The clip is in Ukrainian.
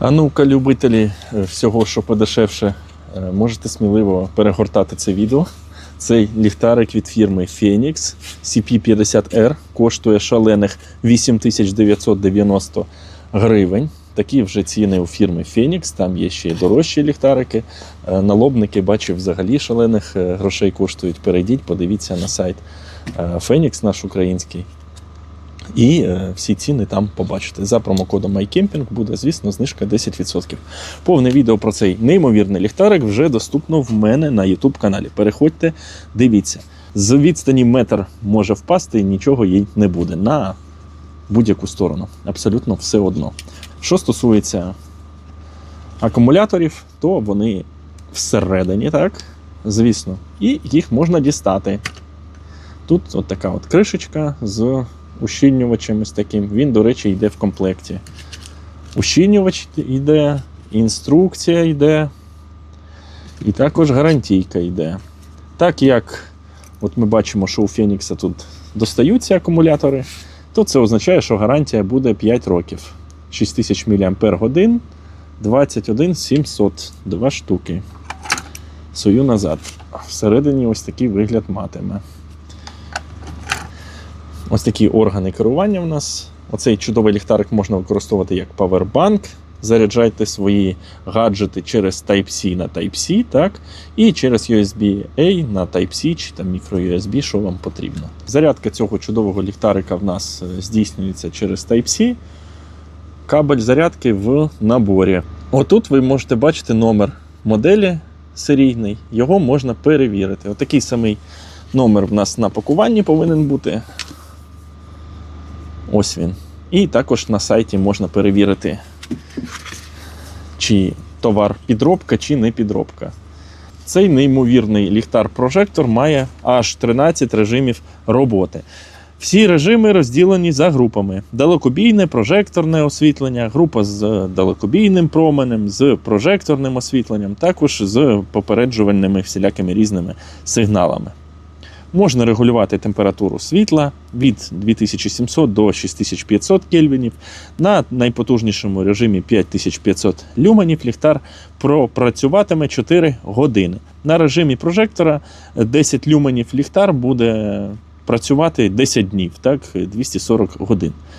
А ну-ка, любителі е, всього, що подешевше, е, можете сміливо перегортати це відео. Цей ліхтарик від фірми Phoenix CP50R коштує шалених 8990 гривень. Такі вже ціни у фірми Phoenix, там є ще й дорожчі ліхтарики. Е, Налобники бачив взагалі шалених грошей коштують. Перейдіть, подивіться на сайт Phoenix наш український. І е, всі ціни там побачите. За промокодом MyCamping буде, звісно, знижка 10%. Повне відео про цей неймовірний ліхтарик вже доступно в мене на YouTube каналі. Переходьте, дивіться. З відстані метр може впасти, і нічого їй не буде на будь-яку сторону. Абсолютно все одно. Що стосується акумуляторів, то вони всередині, так, звісно, і їх можна дістати. Тут от така от кришечка з ущільнювачем ось таким. Він, до речі, йде в комплекті. Ущільнювач йде, інструкція йде, і також гарантійка йде. Так як от ми бачимо, що у Фенікса тут достаються акумулятори, то це означає, що гарантія буде 5 років. 6000 мАч, 21 700, два штуки. Сую назад. Всередині ось такий вигляд матиме. Ось такі органи керування в нас. Оцей чудовий ліхтарик можна використовувати як павербанк. Заряджайте свої гаджети через Type-C на Type-C, так? І через USB-A на Type-C чи там micro-USB, що вам потрібно. Зарядка цього чудового ліхтарика в нас е, здійснюється через Type-C. Кабель зарядки в наборі. Отут ви можете бачити номер моделі серійний, його можна перевірити. Отакий самий номер в нас на пакуванні повинен бути. Ось він. І також на сайті можна перевірити, чи товар підробка, чи не підробка. Цей неймовірний ліхтар-прожектор має аж 13 режимів роботи. Всі режими розділені за групами: далекобійне, прожекторне освітлення, група з далекобійним променем, з прожекторним освітленням, також з попереджувальними всілякими різними сигналами. Можна регулювати температуру світла від 2700 до 6500 кельвінів. На найпотужнішому режимі 5500 люменів ліхтар пропрацюватиме 4 години. На режимі прожектора 10 люменів ліхтар буде працювати 10 днів, так, 240 годин.